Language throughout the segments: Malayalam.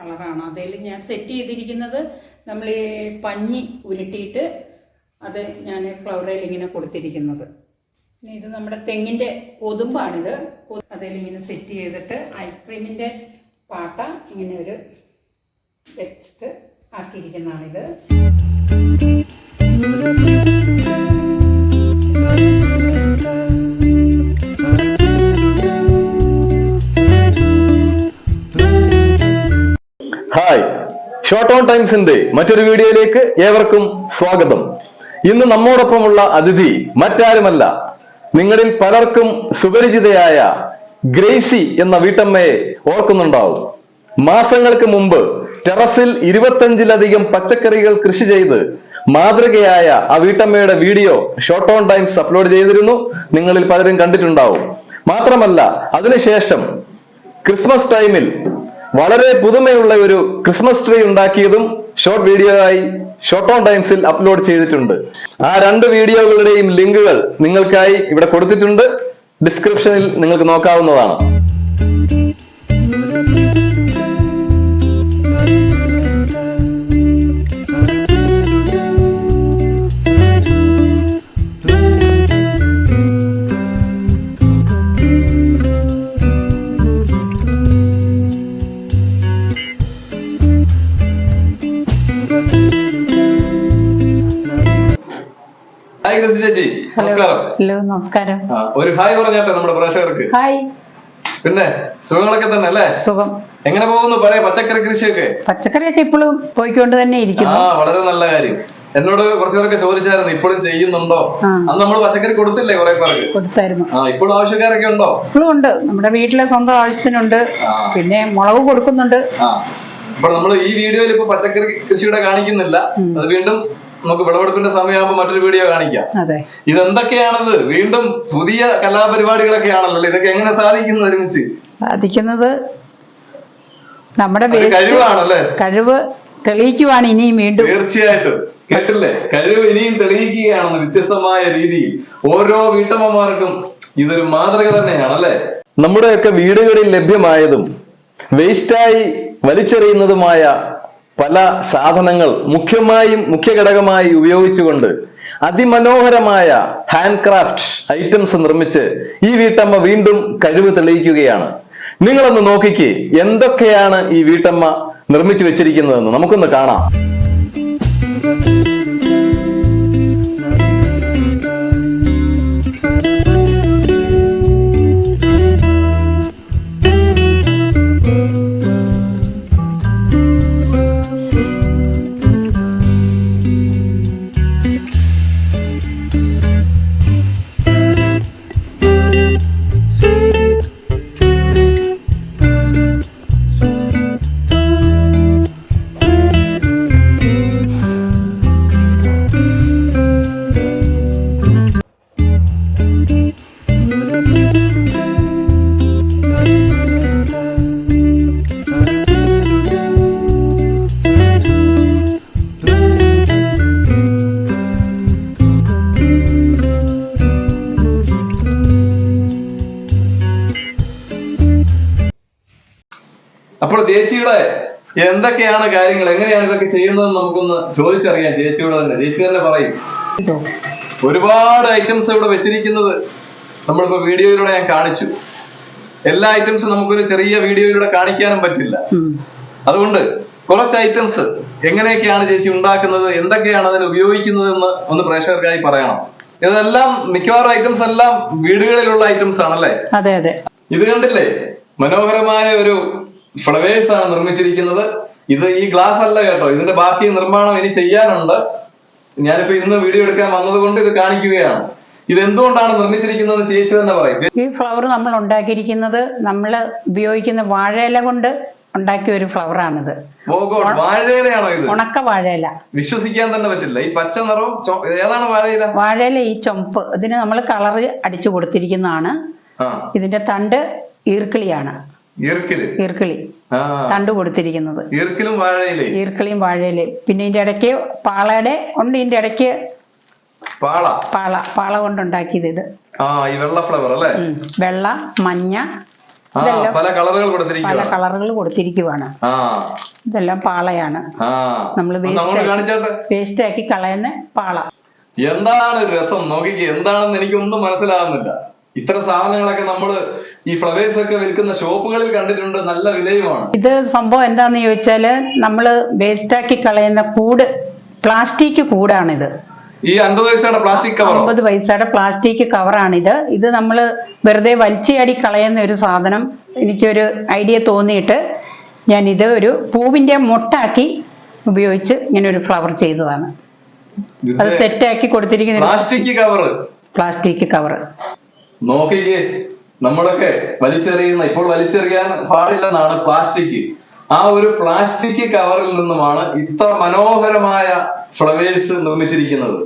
കളറാണ്. അതിൽ ഞാൻ സെറ്റ് ചെയ്തിരിക്കുന്നത് നമ്മൾ ഈ പഞ്ഞി ഉരുട്ടിയിട്ട് അത് ഞാൻ ഫ്ലവറിൽ ഇങ്ങനെ കൊടുത്തിരിക്കുന്നത്. ഇത് നമ്മുടെ തെങ്ങിന്റെ കൊതുമ്പാണിത്. അതിൽ ഇങ്ങനെ സെറ്റ് ചെയ്തിട്ട് ഐസ്ക്രീമിന്റെ പാട്ട ഇങ്ങനെ ഒരു വെച്ചിട്ട് ആക്കിയിരിക്കുന്നതാണിത്. ഷോർട്ട് ഓൺ ടൈംസിന്റെ മറ്റൊരു വീഡിയോയിലേക്ക് ഏവർക്കും സ്വാഗതം. ഇന്ന് നമ്മോടൊപ്പമുള്ള അതിഥി മറ്റാരുമല്ല നിങ്ങളിൽ പലർക്കും സുപരിചിതയായ ഗ്രേസി എന്ന വീട്ടമ്മയെ ഓർക്കുന്നുണ്ടാവും. മാസങ്ങൾക്ക് മുമ്പ് ടെറസിൽ ഇരുപത്തഞ്ചിലധികം പച്ചക്കറികൾ കൃഷി ചെയ്ത് മാതൃകയായ ആ വീട്ടമ്മയുടെ video short on times upload ചെയ്തിരുന്നു. നിങ്ങളിൽ പലരും കണ്ടിട്ടുണ്ടാവും. മാത്രമല്ല അതിനുശേഷം ക്രിസ്മസ് ടൈമിൽ വളരെ പുതുമയുള്ള ഒരു ക്രിസ്മസ് ട്രീ ഉണ്ടാക്കിയതും ഷോർട്ട് വീഡിയോ ആയി ഷോർട്ട് ഓൺ ടൈംസിൽ അപ്ലോഡ് ചെയ്തിട്ടുണ്ട്. ആ രണ്ട് വീഡിയോകളുടെയും ലിങ്കുകൾ നിങ്ങൾക്കായി ഇവിടെ കൊടുത്തിട്ടുണ്ട്. ഡിസ്ക്രിപ്ഷനിൽ നിങ്ങൾക്ക് നോക്കാവുന്നതാണ്. ഹലോ നമസ്കാരം. ഒരു ഹായ് പറഞ്ഞാട്ടെ നമ്മുടെ പ്രേക്ഷകർക്ക്. ഹായ്. പിന്നെ സുഖങ്ങളൊക്കെ തന്നെ അല്ലേ? സുഖം. എങ്ങനെ പോകുന്നു പഴയ പച്ചക്കറി കൃഷിയൊക്കെ? പച്ചക്കറിയൊക്കെ ഇപ്പോഴും പോയിക്കൊണ്ട് തന്നെ ഇരിക്കുന്നു. ആ വളരെ നല്ല കാര്യം. എന്നോട് കുറച്ചു പേരൊക്കെ ചോദിച്ചായിരുന്നു ഇപ്പോഴും ചെയ്യുന്നുണ്ടോ. അന്ന് നമ്മൾ പച്ചക്കറി കൊടുത്തില്ലേ കുറെ പേർക്ക്? കൊടുത്തായിരുന്നു. ആ ഇപ്പോഴും ആവശ്യക്കാരൊക്കെ ഉണ്ടോ? ഇപ്പോഴും ഉണ്ട്. നമ്മുടെ വീട്ടിലെ സ്വന്തം ആവശ്യത്തിനുണ്ട്. പിന്നെ മുളക് കൊടുക്കുന്നുണ്ട്. ആ. അപ്പോൾ നമ്മൾ ഈ വീഡിയോയിൽ ഇപ്പൊ പച്ചക്കറി കൃഷിയുടെ കാണിക്കുന്നില്ല. അത് വീണ്ടും നമുക്ക് വിളവെടുപ്പിന്റെ സമയമാകുമ്പോൾ മറ്റൊരു വീഡിയോ കാണിക്കാം. അതെ. ഇതെന്തൊക്കെയാണത്? വീണ്ടും പുതിയ കലാപരിപാടികളൊക്കെ ആണല്ലോ ഇതൊക്കെ എങ്ങനെ സാധിക്കുന്നു ഒരുമിച്ച്? സാധിക്കുന്നത് നമ്മുടെ കഴിവാണല്ലേ? കഴിവ് തെളിയിക്കുവാണ് ഇനിയും വീണ്ടും. തീർച്ചയായിട്ടും. കേട്ടില്ലേ? കഴിവ് ഇനിയും തെളിയിക്കുകയാണെന്ന് വ്യത്യസ്തമായ രീതിയിൽ ഓരോ വീട്ടമ്മമാർക്കും ഇതൊരു മാതൃക തന്നെയാണ് അല്ലെ നമ്മുടെയൊക്കെ വീടുകളിൽ ലഭ്യമായതും വേസ്റ്റായി വലിച്ചെറിയുന്നതുമായ പല സാധനങ്ങൾ മുഖ്യമായും മുഖ്യ ഘടകമായി ഉപയോഗിച്ചുകൊണ്ട് അതിമനോഹരമായ ഹാൻഡ് ക്രാഫ്റ്റ് ഐറ്റംസ് നിർമ്മിച്ച് ഈ വീട്ടമ്മ വീണ്ടും കഴിവ് തെളിയിക്കുകയാണ്. നിങ്ങളൊന്ന് നോക്കിക്ക് എന്തൊക്കെയാണ് ഈ വീട്ടമ്മ നിർമ്മിച്ചു വെച്ചിരിക്കുന്നതെന്ന് നമുക്കൊന്ന് കാണാം. എന്തൊക്കെയാണ് കാര്യങ്ങൾ? എങ്ങനെയാണ് ഇതൊക്കെ ചെയ്യുന്നതെന്ന് നമുക്കൊന്ന് ചോദിച്ചറിയാം. ചേച്ചിയോട് തന്നെ. ചേച്ചി തന്നെ പറയും. ഒരുപാട് ഐറ്റംസ് ഇവിടെ വെച്ചിരിക്കുന്നത് നമ്മളിപ്പോ വീഡിയോയിലൂടെ ഞാൻ കാണിച്ചു. എല്ലാ ഐറ്റംസും നമുക്കൊരു ചെറിയ വീഡിയോയിലൂടെ കാണിക്കാനും പറ്റില്ല. അതുകൊണ്ട് കുറച്ച് ഐറ്റംസ് എങ്ങനെയൊക്കെയാണ് ചേച്ചി ഉണ്ടാക്കുന്നത്? എന്തൊക്കെയാണ് അതിന് ഉപയോഗിക്കുന്നത് എന്ന് ഒന്ന് പ്രേക്ഷകർക്കായി പറയണം. ഇതെല്ലാം മിക്കവാറും ഐറ്റംസ് എല്ലാം വീടുകളിലുള്ള ഐറ്റംസ് ആണല്ലേ? അതെ അതെ. ഇത് കണ്ടില്ലേ? മനോഹരമായ ഒരു ഫ്ലവേഴ്സ് ആണ് നിർമ്മിച്ചിരിക്കുന്നത്. ഇത് ഈ ഗ്ലാസ് അല്ല കേട്ടോ. ഇതിന്റെ ബാക്കി നിർമ്മാണം ഇനി ചെയ്യാനുണ്ട്. ഞാനിപ്പോ ഇന്ന് വീഡിയോ എടുക്കാൻ വന്നത് കൊണ്ട് ഇത് കാണിക്കുകയാണ്. ഇത് എന്തുകൊണ്ടാണ് നിർമ്മിച്ചിരിക്കുന്നത് ചേച്ചി തന്നെ പറയും. ഈ ഫ്ലവർ നമ്മൾ ഉണ്ടാക്കിയിരിക്കുന്നത് നമ്മൾ ഉപയോഗിക്കുന്ന വാഴയില കൊണ്ട് ഉണ്ടാക്കിയ ഒരു ഫ്ലവർ ആണിത്. വാഴയിലയാണോ ഇത്? ഉണക്ക വാഴയില. വിശ്വസിക്കാൻ തന്നെ പറ്റില്ല. ഈ പച്ച നിറവും ഏതാണ് വാഴയില? വാഴയില ഈ ചൊമ്പ്. ഇതിന് നമ്മൾ കളർ അടിച്ചു കൊടുത്തിരിക്കുന്നതാണ്. ഇതിന്റെ തണ്ട് ഈർക്കിളിയാണ്. ഈർക്കിൽ. ഈർക്കിളി. ആ. തണ്ട് കൊടുത്തിരിക്കുന്നത്. ഈർക്കിലും വാഴയിലേ ഈർക്കിളിയും വാഴയിലെ. പിന്നെ ഇതിന്റെ ഇടയ്ക്ക് പാളയുടെ ഉണ്ട് ഇതിന്റെ ഇടയ്ക്ക് പാള. പാള. പാള കൊണ്ടുണ്ടാക്കിയത് ഇത്. ആ ഈ വെള്ള ഫ്ലവർ അല്ലേ വെള്ള മഞ്ഞ പല കളറുകൾ പല കളറുകൾ കൊടുത്തിരിക്കുവാണ്. ഇതെല്ലാം പാളയാണ്. കാണിച്ചാട്ടെ. വേസ്റ്റ് ആക്കി കളയുന്ന പാള. എന്താണ് രസം? നോക്കിക്ക് എന്താണെന്ന് എനിക്കൊന്നും മനസ്സിലാകുന്നില്ല ഇത്തരം സാധനങ്ങളൊക്കെ നമ്മൾ ഈ ഫ്ലവേഴ്സ് ഒക്കെ വിൽക്കുന്ന ഷോപ്പുകളിൽ കണ്ടിട്ടുണ്ട് നല്ല വിലയുമാണ്. ഇത് സംഭവം എന്താന്ന് ചോദിച്ചാൽ നമ്മൾ വേസ്റ്റ് ആക്കി കളയുന്ന കൂട് പ്ലാസ്റ്റിക് കൂടാണിത്. ഈ അൻപത് പൈസയുടെ പ്ലാസ്റ്റിക് കവർ അമ്പത് പൈസയുടെ പ്ലാസ്റ്റിക് കവറാണിത് ഇത് നമ്മൾ വെറുതെ വലിച്ചയാടി കളയുന്ന ഒരു സാധനം. എനിക്കൊരു ഐഡിയ തോന്നിയിട്ട് ഞാൻ ഇത് ഒരു പൂവിന്റെ മുട്ടാക്കി ഉപയോഗിച്ച് ഇങ്ങനെ ഒരു ഫ്ലവർ ചെയ്തതാണ്. അത് സെറ്റാക്കി കൊടുത്തിരിക്കുന്ന പ്ലാസ്റ്റിക് കവർ പ്ലാസ്റ്റിക് കവർ നോക്കിക്കേ നമ്മളൊക്കെ വലിച്ചെറിയുന്ന ഇപ്പോൾ വലിച്ചെറിയാൻ പാടില്ലെന്നാണ് പ്ലാസ്റ്റിക്. ആ ഒരു പ്ലാസ്റ്റിക് കവറിൽ നിന്നുമാണ് ഇത്ര മനോഹരമായ ഫ്ലവേഴ്സ് നിർമ്മിച്ചിരിക്കുന്നത്.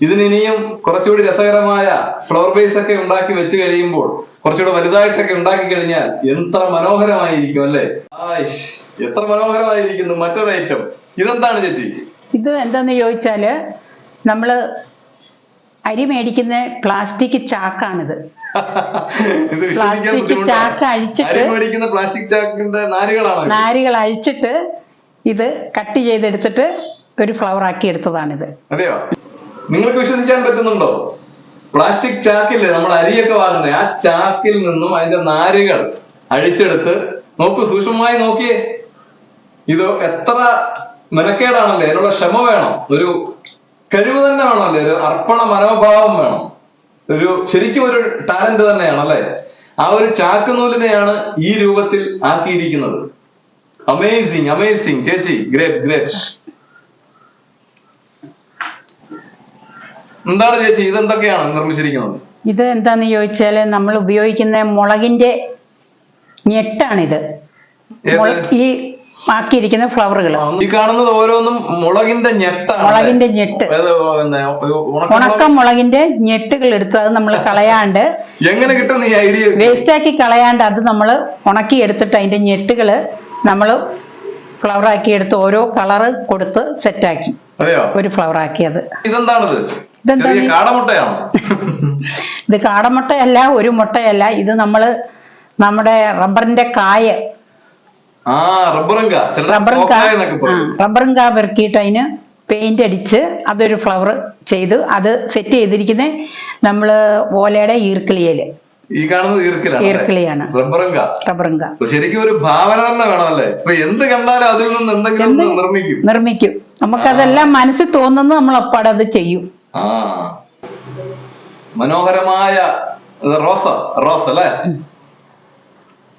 ഇതിനിനിയും കുറച്ചുകൂടി രസകരമായ ഫ്ലവർ ബേസ് ഒക്കെ ഉണ്ടാക്കി വെച്ച് കഴിയുമ്പോൾ കുറച്ചുകൂടി വലുതായിട്ടൊക്കെ ഉണ്ടാക്കി കഴിഞ്ഞാൽ എത്ര മനോഹരമായിരിക്കും അല്ലെ? ആയിഷ് എത്ര മനോഹരമായിരിക്കുന്നു മറ്റൊരു ഐറ്റം ഇതെന്താണ് ചേച്ചി? ഇത് എന്താന്ന് ചോദിച്ചാൽ നമ്മൾ അരി മേടിക്കുന്ന പ്ലാസ്റ്റിക് ചാക്കാണിത്. പ്ലാസ്റ്റിക് ചാക്ക് അഴിച്ചിട്ട് പ്ലാസ്റ്റിക് ചാക്കിന്റെ നാരുകളാണ്. നാരുകൾ അഴിച്ചിട്ട് ഇത് കട്ട് ചെയ്തെടുത്തിട്ട് ഒരു ഫ്ലവർ ആക്കി എടുത്തതാണിത്. അതെയോ? നിങ്ങൾക്ക് വിശ്വസിക്കാൻ പറ്റുന്നുണ്ടോ? പ്ലാസ്റ്റിക് ചാക്കില്ലേ നമ്മൾ അരിയൊക്കെ വാങ്ങുന്നത് ആ ചാക്കിൽ നിന്നും അതിന്റെ നാരുകൾ അഴിച്ചെടുത്ത് നോക്കൂ സൂക്ഷ്മമായി നോക്കിയേ. ഇത് എത്ര മെനക്കേടാണല്ലേ? അതിനുള്ള ക്ഷമ വേണം. ഒരു കഴിവ് തന്നെ വേണമല്ലേ ഒരു അർപ്പണ മനോഭാവം വേണം. ഒരു ശരിക്കും ഒരു ടാലന്റ് തന്നെയാണ് അല്ലെ? ആ ഒരു ചാക്കുനൂലിനെയാണ് ഈ രൂപത്തിൽ ആക്കിയിരിക്കുന്നത്. അമേസിങ് അമേസിങ് ചേച്ചി ഗ്രേറ്റ് ഗ്രേറ്റ് എന്താണ് ചേച്ചി ഇതെന്തൊക്കെയാണ് നിർമ്മിച്ചിരിക്കുന്നത്? ഇത് എന്താന്ന് ചോദിച്ചാൽ നമ്മൾ ഉപയോഗിക്കുന്ന മുളകിന്റെ ഞെട്ടാണിത്? ഈ ആക്കിയിരിക്കുന്ന ഫ്ലവറുകൾ ഈ കാണുന്നത് ഓരോന്നും മുളകിന്റെ ഞെട്ട് മുളകിന്റെ ഞെട്ട്. ഉണക്കം മുളകിന്റെ ഞെട്ടുകൾ എടുത്ത് അത് നമ്മൾ കളയാണ്ട് എങ്ങനെ കിട്ടുന്ന ഈ ഐഡിയ? വേസ്റ്റ് ആക്കി കളയാണ്ട് അത് നമ്മൾ ഉണക്കി എടുത്തിട്ട് അതിന്റെ ഞെട്ടുകൾ നമ്മൾ ഫ്ലവർ ആക്കി എടുത്ത് ഓരോ കളറ് കൊടുത്ത് സെറ്റാക്കി. ആക്കി ഒരു ഫ്ലവർ ആക്കിയത് ഇതെന്താണിത് കാടമുട്ടയാണോ? ഇത് കാടമുട്ടയല്ല ഒരു മുട്ടയല്ല. ഇത് നമ്മൾ നമ്മുടെ റബ്ബറിന്റെ കായ റബ്ബറും കാ പെറുക്കിയിട്ട് അതിന് പെയിന്റ് അടിച്ച് അതൊരു ഫ്ലവർ ചെയ്ത് അത് സെറ്റ് ചെയ്തിരിക്കുന്നത് നമ്മൾ ഓലയുടെ ഈർക്കിളിയിൽ. ഈ കാണുന്നത് ഈർക്കിലാണ് ഈർക്കിളിയാണ്. റബ്ബറുങ്ക. റബ്ബറും ശരിക്കും ഒരു ഭാവന തന്നെ വേണമല്ലേ ഇപ്പൊ എന്ത് കണ്ടാലും അതിൽ നിന്ന് എന്തെങ്കിലും നിർമ്മിക്കും. നിർമ്മിക്കും. നമുക്കതെല്ലാം മനസ്സിൽ തോന്നുന്നത് നമ്മൾ അപ്പാടെ അത് ചെയ്യും. മനോഹരമായ റോസ റോസ് അല്ലേ?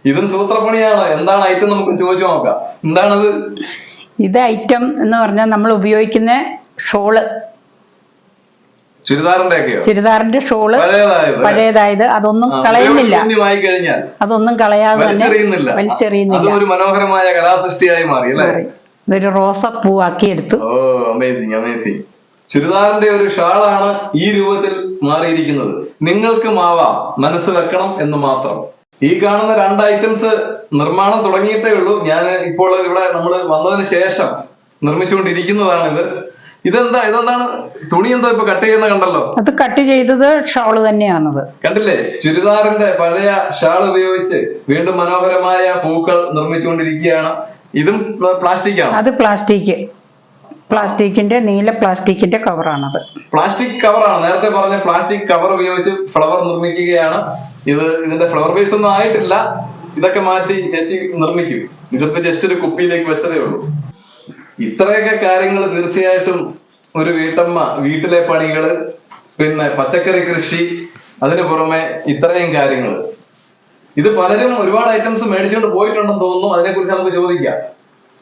ഇതും സൂത്രപ്പണിയാണ്. എന്താണ് ഐറ്റം നമുക്ക് ചോദിച്ചു നോക്കാം. എന്താണത്? ഇത് ഐറ്റം എന്ന് പറഞ്ഞാൽ നമ്മൾ ഉപയോഗിക്കുന്ന ഷോൾ. ചുരിദാറിന്റെ ഒക്കെയോ ചുരിദാറിന്റെ ഷോൾ പഴയതായത്. അതൊന്നും കളയുന്നില്ല. അതൊന്നും കളയാതെ തന്നെ വലിച്ചെറിയുന്നില്ല. ഒരു മനോഹരമായ കലാസൃഷ്ടിയായി മാറി അല്ലേ. ഇതൊരു റോസപ്പൂ ആക്കി എടുത്തു. ഓ അമേസിങ് അമേസിങ് ചുരിദാറിന്റെ ഒരു ഷാളാണ് ഈ രൂപത്തിൽ മാറിയിരിക്കുന്നത്. നിങ്ങൾക്കും ആവാം. മനസ്സ് വെക്കണം എന്ന് മാത്രം. ഈ കാണുന്ന രണ്ട് ഐറ്റംസ് നിർമ്മാണം തുടങ്ങിയിട്ടേ ഉള്ളൂ. ഞാൻ ഇപ്പോൾ ഇവിടെ നമ്മൾ വന്നതിന് ശേഷം നിർമ്മിച്ചുകൊണ്ടിരിക്കുന്നതാണിത് ഇതെന്താ ഇതെന്താണ്? തുണി എന്തോ ഇപ്പൊ കട്ട് ചെയ്യുന്ന കണ്ടല്ലോ? അത് കട്ട് ചെയ്തത് ഷാൾ തന്നെയാണത്. കണ്ടില്ലേ? ചുരിദാറിന്റെ പഴയ ഷാൾ ഉപയോഗിച്ച് വീണ്ടും മനോഹരമായ പൂക്കൾ നിർമ്മിച്ചുകൊണ്ടിരിക്കുകയാണ്. ഇതും പ്ലാസ്റ്റിക് ആണ് അത് പ്ലാസ്റ്റിക്. പ്ലാസ്റ്റിക്കിന്റെ നീല പ്ലാസ്റ്റിക്കിന്റെ കവറാണത് പ്ലാസ്റ്റിക് കവറാണ് നേരത്തെ പറഞ്ഞ പ്ലാസ്റ്റിക് കവർ ഉപയോഗിച്ച് ഫ്ലവർ നിർമ്മിക്കുകയാണ്. ഇത് ഇതിന്റെ ഫ്ലവർ ബേസ് ഒന്നും ആയിട്ടില്ല. ഇതൊക്കെ മാറ്റി ചേച്ചി നിർമ്മിക്കും. ഇതിപ്പോ ജസ്റ്റ് ഒരു കുപ്പിയിലേക്ക് വെച്ചതേ ഉള്ളൂ. ഇത്രയൊക്കെ കാര്യങ്ങൾ തീർച്ചയായിട്ടും ഒരു വീട്ടമ്മ വീട്ടിലെ പണികൾ പിന്നെ പച്ചക്കറി കൃഷി അതിനു പുറമെ ഇത്രയും കാര്യങ്ങൾ. ഇത് പലരും ഒരുപാട് ഐറ്റംസ് മേടിച്ചുകൊണ്ട് പോയിട്ടുണ്ടെന്ന് തോന്നുന്നു. അതിനെക്കുറിച്ച് നമുക്ക് ചോദിക്കാം.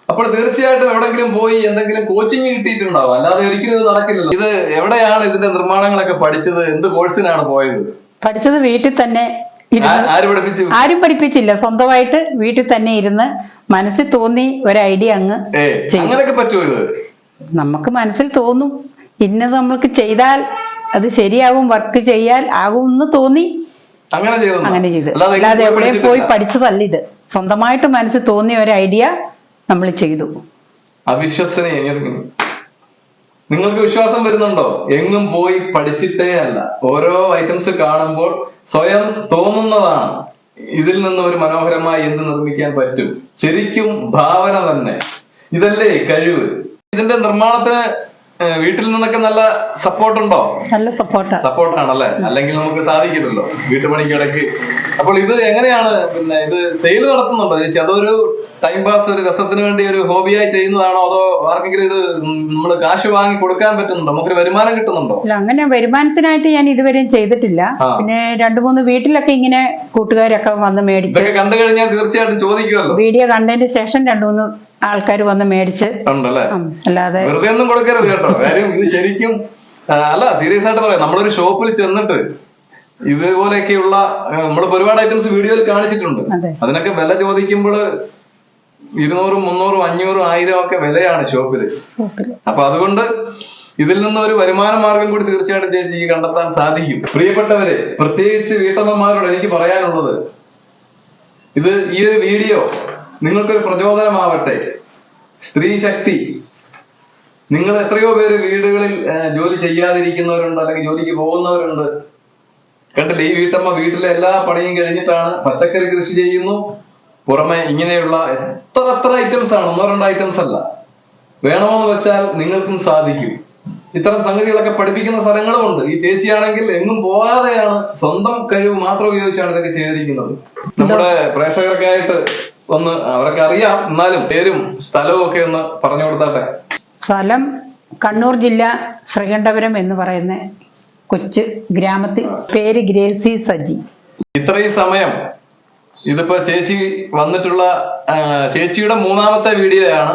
അപ്പോൾ തീർച്ചയായിട്ടും എവിടെങ്കിലും പോയി എന്തെങ്കിലും കോച്ചിങ് കിട്ടിയിട്ടുണ്ടാവും. അല്ലാതെ ഒരിക്കലും ഇത് നടക്കില്ലല്ലോ. ഇത് എവിടെയാണ് ഇതിന്റെ നിർമ്മാണങ്ങളൊക്കെ പഠിച്ചത്? എന്ത് കോഴ്സിനാണ് പോയത്? പഠിച്ചത് വീട്ടിൽ തന്നെ ആര് പഠിപ്പിച്ചില്ല. സ്വന്തമായിട്ട് വീട്ടിൽ തന്നെ ഇരുന്ന് മനസ്സിൽ തോന്നി ഒരു ഐഡിയ അങ്ങ് നമുക്ക് മനസ്സിൽ തോന്നും. ഇന്നത് നമ്മൾക്ക് ചെയ്താൽ അത് ശരിയാകും വർക്ക് ചെയ്യാൻ ആകും എന്ന് തോന്നി. അങ്ങനെ ചെയ്തു അങ്ങനെ ചെയ്ത്. അല്ലാതെ എവിടെ പോയി പഠിച്ചതല്ല ഇത്. സ്വന്തമായിട്ട് മനസ്സിൽ തോന്നിയ ഒരു ഐഡിയ നമ്മൾ ചെയ്തു. അവിശ്വസനീയം നിങ്ങൾക്ക് വിശ്വാസം വരുന്നുണ്ടോ? എങ്ങും പോയി പഠിച്ചിട്ടേ അല്ല. ഓരോ ഐറ്റംസ് കാണുമ്പോൾ സ്വയം തോന്നുന്നതാണ്. ഇതിൽ നിന്ന് ഒരു മനോഹരമായി എന്ത് നിർമ്മിക്കാൻ പറ്റും? ശരിക്കും ഭാവന തന്നെ. ഇതല്ലേ കഴിവ്? ഇതിന്റെ നിർമ്മാണത്തിന് വീട്ടിൽ നിന്നൊക്കെ നല്ല സപ്പോർട്ട് ഉണ്ടോ? നല്ല സപ്പോർട്ട് സപ്പോർട്ടാണല്ലേ അല്ലെങ്കിൽ നമുക്ക് സാധിക്കില്ലല്ലോ വീട്ടുപണിക്കിടക്ക് അപ്പോൾ ഇത് എങ്ങനെയാണ് പിന്നെ ഇത് സെയിൽ നടത്തുന്നുണ്ടോ? ചേച്ചി അതൊരു ടൈം പാസ് ഒരു രസത്തിന് വേണ്ടി ഒരു ഹോബിയായി ചെയ്യുന്നതാണോ അതോ ആർക്കെങ്കിലും ഇത് നമ്മൾ കാശ് വാങ്ങി കൊടുക്കാൻ പറ്റുന്നുണ്ടോ? നമുക്കൊരു വരുമാനം കിട്ടുന്നുണ്ടോ? അല്ല അങ്ങനെ വരുമാനത്തിനായിട്ട് ഞാൻ ഇതുവരെയും ചെയ്തിട്ടില്ല. പിന്നെ രണ്ടു മൂന്ന് വീട്ടിലൊക്കെ ഇങ്ങനെ കൂട്ടുകാരൊക്കെ വന്ന് മേടിച്ച് കണ്ടു കഴിഞ്ഞാൽ തീർച്ചയായിട്ടും ചോദിക്കുമല്ലോ വീഡിയോ കണ്ടതിന് ശേഷം രണ്ടു മൂന്ന് ആൾക്കാർ വന്ന് മേടിച്ച്. അല്ലാതെ വെറുതെ ഒന്നും കൊടുക്കരുത് കേട്ടോ. കാര്യം ഇത് ശരിക്കും അല്ല സീരിയസ് ആയിട്ട് പറയാം. നമ്മളൊരു ഷോപ്പിൽ ചെന്നിട്ട് ഇതുപോലെയൊക്കെയുള്ള നമ്മൾ ഒരുപാട് ഐറ്റംസ് വീഡിയോയിൽ കാണിച്ചിട്ടുണ്ട്. അതെ. അതിനൊക്കെ വില ചോദിക്കുമ്പോൾ ഇരുന്നൂറും മുന്നൂറും അഞ്ഞൂറും ആയിരം ഒക്കെ വിലയാണ് ഷോപ്പിൽ. അപ്പൊ അതുകൊണ്ട് ഇതിൽ നിന്ന് ഒരു വരുമാന മാർഗം കൂടി തീർച്ചയായിട്ടും ചേച്ചിക്ക് കണ്ടെത്താൻ സാധിക്കും. പ്രിയപ്പെട്ടവരെ പ്രത്യേകിച്ച് വീട്ടമ്മമാരോട് എനിക്ക് പറയാനുള്ളത് ഇത് ഈ ഒരു വീഡിയോ നിങ്ങൾക്കൊരു പ്രചോദനമാവട്ടെ. സ്ത്രീ ശക്തി. നിങ്ങൾ എത്രയോ പേര് വീടുകളിൽ ജോലി ചെയ്യാതിരിക്കുന്നവരുണ്ട് അല്ലെങ്കിൽ ജോലിക്ക് പോകുന്നവരുണ്ട്. കണ്ടില്ലേ ഈ വീട്ടമ്മ വീട്ടിലെ എല്ലാ പണിയും കഴിഞ്ഞിട്ടാണ് പച്ചക്കറി കൃഷി ചെയ്യുന്നു. പുറമെ ഇങ്ങനെയുള്ള എത്ര എത്ര ഐറ്റംസ് ആണ്? ഒന്നോ രണ്ടോ ഐറ്റംസ് അല്ല. വേണമെന്ന് വെച്ചാൽ നിങ്ങൾക്കും സാധിക്കും. ഇത്തരം സംഗതികളൊക്കെ പഠിപ്പിക്കുന്ന സ്ഥലങ്ങളും ഉണ്ട്. ഈ ചേച്ചിയാണെങ്കിൽ എങ്ങും പോകാതെയാണ് സ്വന്തം കഴിവ് മാത്രം ഉപയോഗിച്ചാണ് ഇതൊക്കെ ചെയ്തിരിക്കുന്നത്. നമ്മുടെ പ്രേക്ഷകർക്കായിട്ട് ഒന്ന് അവരൊക്കെ അറിയാം. എന്നാലും പേരും സ്ഥലവും ഒക്കെ ഒന്ന് പറഞ്ഞു കൊടുത്താട്ടെ. സ്ഥലം കണ്ണൂർ ജില്ല ശ്രീകണ്ഠപുരം എന്ന് പറയുന്ന കൊച്ചു ഗ്രാമത്തിൽ. പേര് ഗ്രേസി സജി. ഇത്രയും സമയം ഇതിപ്പോ ചേച്ചി വന്നിട്ടുള്ള ചേച്ചിയുടെ മൂന്നാമത്തെ വീഡിയോ ആണ്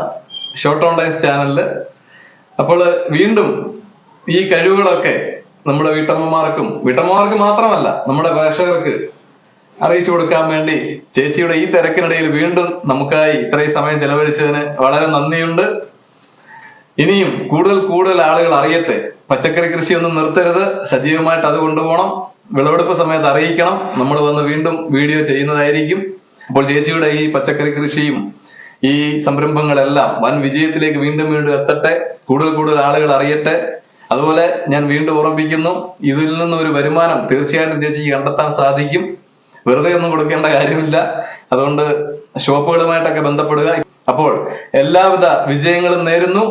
ഷോർട്ട് ഓൺ ടൈംസ് ചാനലിൽ അപ്പോൾ വീണ്ടും ഈ കഴിവുകളൊക്കെ നമ്മുടെ വീട്ടമ്മമാർക്കും വീട്ടമ്മമാർക്ക് മാത്രമല്ല നമ്മുടെ പ്രേക്ഷകർക്ക് അറിയിച്ചു കൊടുക്കാൻ വേണ്ടി ചേച്ചിയുടെ ഈ തിരക്കിനിടയിൽ വീണ്ടും നമുക്കായി ഇത്രയും സമയം ചെലവഴിച്ചതിന് വളരെ നന്ദിയുണ്ട്. ഇനിയും കൂടുതൽ കൂടുതൽ ആളുകൾ അറിയട്ടെ. പച്ചക്കറി കൃഷി ഒന്നും നിർത്തരുത്. സജീവമായിട്ട് അത് കൊണ്ടുപോകണം. വിളവെടുപ്പ് സമയത്ത് അറിയിക്കണം. നമ്മൾ വന്ന് വീണ്ടും വീഡിയോ ചെയ്യുന്നതായിരിക്കും. അപ്പോൾ ചേച്ചിയുടെ ഈ പച്ചക്കറി കൃഷിയും ഈ സംരംഭങ്ങളെല്ലാം വൻ വിജയത്തിലേക്ക് വീണ്ടും വീണ്ടും എത്തട്ടെ. കൂടുതൽ കൂടുതൽ ആളുകൾ അറിയട്ടെ. അതുപോലെ ഞാൻ വീണ്ടും ഓർമ്മിപ്പിക്കുന്നു ഇതിൽ നിന്ന് ഒരു വരുമാനം തീർച്ചയായിട്ടും ചേച്ചിക്ക് കണ്ടെത്താൻ സാധിക്കും. വെറുതെ ഒന്നും കൊടുക്കേണ്ട കാര്യമില്ല. അതുകൊണ്ട് ഷോപ്പുകളുമായിട്ടൊക്കെ ബന്ധപ്പെടുക. അപ്പോൾ എല്ലാവിധ വിജയങ്ങളും നേരുന്നു.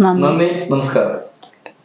നന്ദി. നന്ദി. നമസ്കാരം.